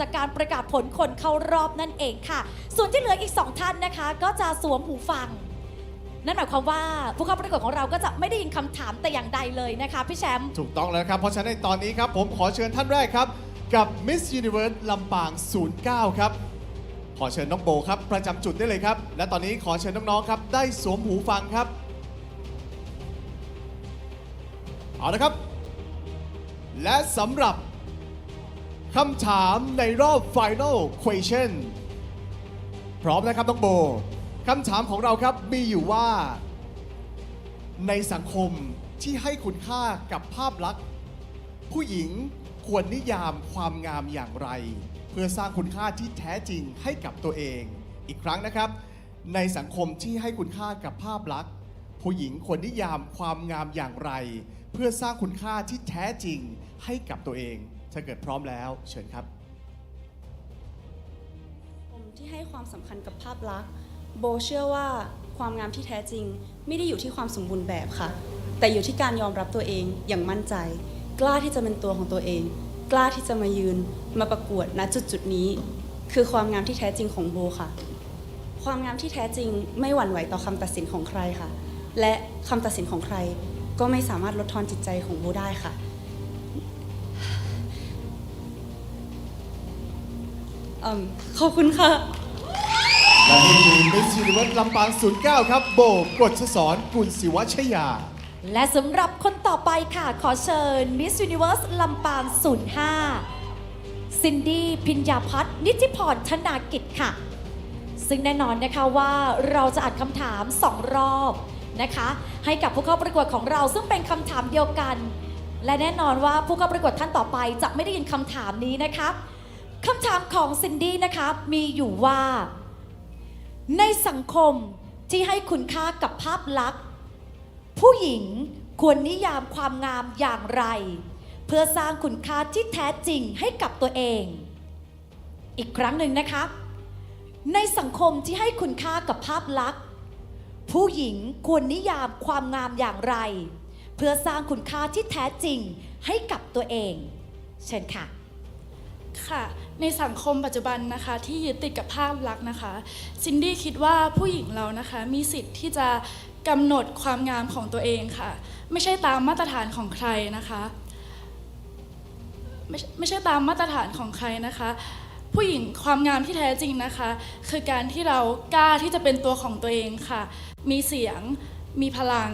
จากการประกาศผลคนเข้ารอบนั่นเองค่ะ ส่วนที่เหลืออีก 2 ท่านนะคะ ก็จะสวมหูฟัง นั่นหมายความว่าผู้เข้าประกวดของเราก็จะไม่ได้ยินคำถามแต่อย่างใดเลยนะคะพี่แชมป์ ถูกต้องแล้วครับ เพราะฉะนั้นในตอนนี้ครับ ผมขอเชิญท่านแรกครับ กับ Miss Universe ลำปาง 09 ครับ ขอเชิญน้องโบครับ ประจำจุดได้เลยครับ และตอนนี้ขอเชิญน้อง ๆ ครับ ได้สวมหูฟังครับ เอาละครับ และสำหรับ คำถามในรอบ Final Question พร้อมนะครับน้องโบคำถามของเราครับมีอยู่ว่า ในสังคมที่ให้คุณค่ากับภาพลักษณ์ ผู้หญิงควรนิยามความงามอย่างไร เพื่อสร้างคุณค่าที่แท้จริงให้กับตัวเอง อีกครั้งนะครับ ในสังคมที่ให้คุณค่ากับภาพลักษณ์ ผู้หญิงควรนิยามความงามอย่างไร เพื่อสร้างคุณค่าที่แท้จริงให้กับตัวเอง ถ้าเกิดพร้อมแล้ว เชิญครับ ผมที่ให้ความสำคัญกับภาพลักษณ์โบเชื่อว่าความงามที่แท้จริง ไม่ได้อยู่ที่ความสมบูรณ์แบบค่ะ แต่อยู่ที่การยอมรับตัวเองอย่างมั่นใจ กล้าที่จะเป็นตัวของตัวเอง กล้าที่จะมายืนมาประกวดณจุดจุดนี้ คือความงามที่แท้จริงของโบค่ะ ความงามที่แท้จริงไม่หวั่นไหวต่อคำตัดสินของใครค่ะ และคำตัดสินของใครก็ไม่สามารถลดทอนจิตใจของโบได้ค่ะ อืมขอบคุณค่ะ และนี่คือ Miss Universe ลำปาง09 ครับ โบกฎสอนกุลศิวชยา และสำหรับคนต่อไปค่ะ ขอเชิญ Miss Universe ลำปาง 05 ซินดี้พิญญาพัฒน์นิติพรธนากิจค่ะ ซึ่งแน่นอนนะคะว่าเราจะอ่านคำถาม 2 รอบนะคะ ให้กับผู้เข้าประกวดของเราซึ่งเป็นคำถามเดียวกัน และแน่นอนว่าผู้เข้าประกวดท่านต่อไปจะไม่ได้ยินคำถามนี้นะคะ คำถามของซินดี้นะคะมีอยู่ว่า ในสังคมที่ให้คุณค่ากับภาพลักษณ์ ผู้หญิงควรนิยามความงามอย่างไร เพื่อสร้างคุณค่าที่แท้จริงให้กับตัวเอง อีกครั้งหนึ่งนะคะ ในสังคมที่ให้คุณค่ากับภาพลักษณ์ ผู้หญิงควรนิยามความงามอย่างไร เพื่อสร้างคุณค่าที่แท้จริงให้กับตัวเอง เชิญค่ะค่ะ ในสังคมปัจจุบันนะคะที่ยึดติดกับภาพลักษณ์นะคะซินดี้คิดว่าผู้หญิงเรานะคะมีสิทธิ์ที่จะกำหนดความงามของตัวเองค่ะ ไม่ใช่ตามมาตรฐานของใครนะคะไม่ไม่ใช่ตามมาตรฐานของใครนะคะ ผู้หญิงความงามที่แท้จริงนะคะ คือการที่เรากล้าที่จะเป็นตัวของตัวเองค่ะ มีเสียงมีพลัง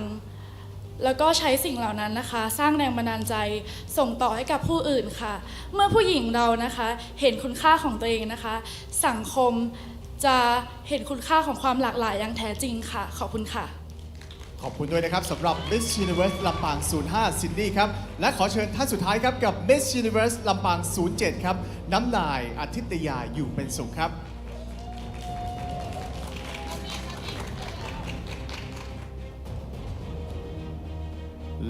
แล้วก็ใช้สิ่งเหล่านั้นนะคะ สร้างแรงบันดาลใจส่งต่อให้กับผู้อื่นค่ะ เมื่อผู้หญิงเรานะคะ เห็นคุณค่าของตัวเองนะคะ สังคมจะเห็นคุณค่าของความหลากหลายอย่างแท้จริงค่ะ ขอบคุณค่ะ ขอบคุณด้วยนะครับสำหรับ Miss Universe ลำปาง 05 ซินดี้ครับ และขอเชิญท่านสุดท้ายครับกับ Miss Universe ลำปาง 07 ครับ น้ำนายอาทิตยาอยู่เป็นสุขครับ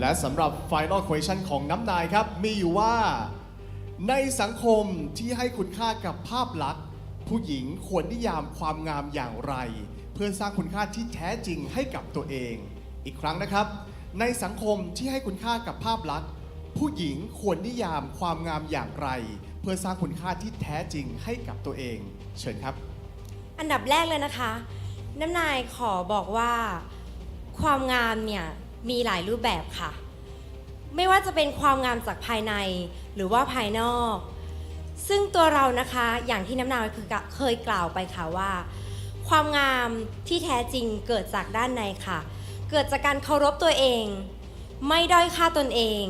และสำหรับ Final Question ของน้ำนายครับ มีอยู่ว่า ในสังคมที่ให้คุณค่ากับภาพลักษณ์ ผู้หญิงควรนิยามความงามอย่างไร เพื่อสร้างคุณค่าที่แท้จริงให้กับตัวเอง อีกครั้งนะครับ ในสังคมที่ให้คุณค่ากับภาพลักษณ์ ผู้หญิงควรนิยามความงามอย่างไร เพื่อสร้างคุณค่าที่แท้จริงให้กับตัวเอง เชิญครับ อันดับแรกเลยนะคะ น้ำนายขอบอกว่า ความงามเนี่ย มีหลายรูปแบบค่ะ ไม่ว่าจะเป็นความงามจากภายในหรือว่าภายนอก ซึ่งตัวเรานะคะอย่างที่น้ำนายคือเคยกล่าวไปค่ะว่า ความงามที่แท้จริงเกิดจากด้านในค่ะ เกิดจากการเคารพตัวเอง ไม่ด้อยค่าตนเอง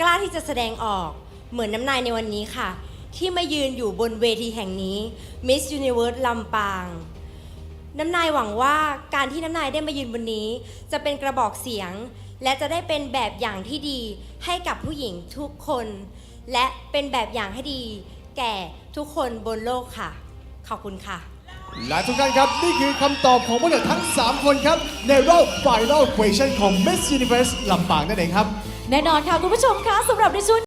กล้าที่จะแสดงออกเหมือนน้ำนายในวันนี้ค่ะ ที่มายืนอยู่บนเวทีแห่งนี้ Miss Universe ลำปาง น้ำนายหวังว่าการที่น้ำนายได้มายืนบนนี้ จะเป็นกระบอกเสียง และจะได้เป็นแบบอย่างที่ดีให้กับผู้หญิงทุกคน และเป็นแบบอย่างให้ดี แก่ทุกคนบนโลกค่ะ ขอบคุณค่ะ และทุกท่านครับ นี่คือคำตอบของพวกเราทั้ง 3 คนครับ ในรอบ Final Question ของ Miss Universe ลำปางนั่นเองครับ แน่นอนค่ะ คุณผู้ชมคะสำหรับในช่วง